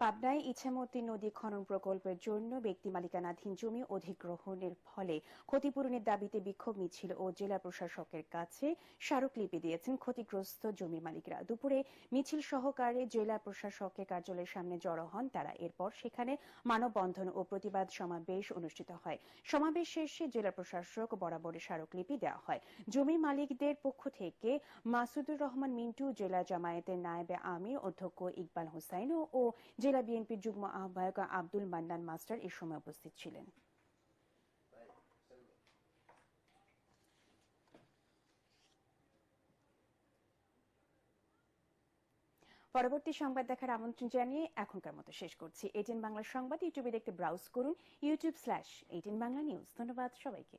পাবনায় ইছামতি নদী খনন প্রকল্পের জন্য ব্যক্তি মালিকানাধীন জমি অধিগ্রহণের ফলে ক্ষতিপূরণের দাবিতে বিক্ষোভ মিছিল ও জেলা প্রশাসকের কাছে স্মারকলিপি দিয়েছেন ক্ষতিগ্রস্ত জমির মালিকরা। দুপুরে মিছিল সহকারে জেলা প্রশাসকের কার্যালয়ের সামনে জড়ো হন তারা। এরপর সেখানে মানববন্ধন ও প্রতিবাদ সমাবেশ অনুষ্ঠিত হয়। সমাবেশ শেষে জেলা প্রশাসক বরাবরের স্মারকলিপি দেওয়া হয়। জমি মালিকদের পক্ষ থেকে মাসুদুর রহমান মিন্টু, জেলা জামায়াতের নায়েবে আমির, অধ্যক্ষ ইকবাল হোসাইন ও জেলা বিএনপির যুগ্ম আহ্বায়ক আব্দুল মান্নান মাস্টার এ সময় উপস্থিত ছিলেন। পরবর্তী সংবাদ দেখার আমন্ত্রণ জানিয়ে এখনকার মতো শেষ করছি। এটিএন বাংলা সংবাদ, ইউটিউবে দেখতে ব্রাউজ করুন, YouTube slash ATN Bangla news. ধন্যবাদ সবাইকে।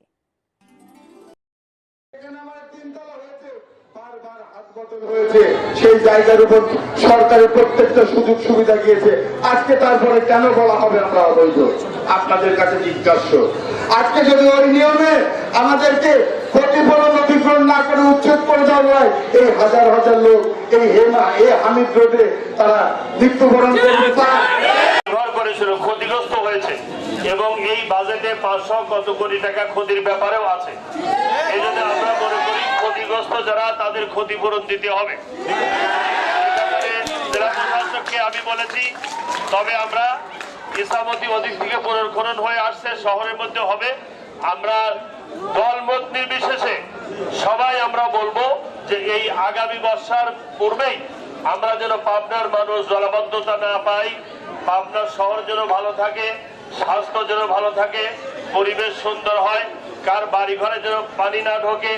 সেই জায়গার উপর সরকারের প্রত্যেকটা সুযোগ সুবিধা গিয়েছে। আজকে তারপরে কেন বলা হবে আমরা অবৈধ? আপনাদের কাছে জিজ্ঞাস্য। আজকে যদি ওই নিয়মে আমাদেরকে ক্ষতিপূরণ অধিগ্রহণ না করে উচ্ছেদ করে দেওয়া হয়, এই হাজার হাজার লোক এই হেমা এই হামিদ রোডে তারা মৃত্যুবরণ করবে। ক্ষতিগ্রস্ত হয়েছে এবং এই বাজেটে পাঁচশো কত কোটি টাকা ক্ষতির ব্যাপারেও আছে। এই আমরা ক্ষতিগ্রস্ত যারা, তাদের ক্ষতিপূরণ দিতে হবে। জেলা প্রশাসককে আমি বলেছি, তবে আমরা ইসলামতি অধিক থেকে পুনর্খনন হয়ে আসছে, শহরের মধ্যে হবে। আমরা দলমত নির্বিশেষে সবাই আমরা বলব যে এই আগামী বর্ষার পূর্বেই আমরা যেন পাবনার মানুষ জলাবদ্ধতা না পাই, পাবনার শহর যেন ভালো থাকে, স্বাস্থ্য যেন ভালো থাকে, পরিবেশ সুন্দর হয়, কার বাড়ি ঘরে যেন পানি না ঢোকে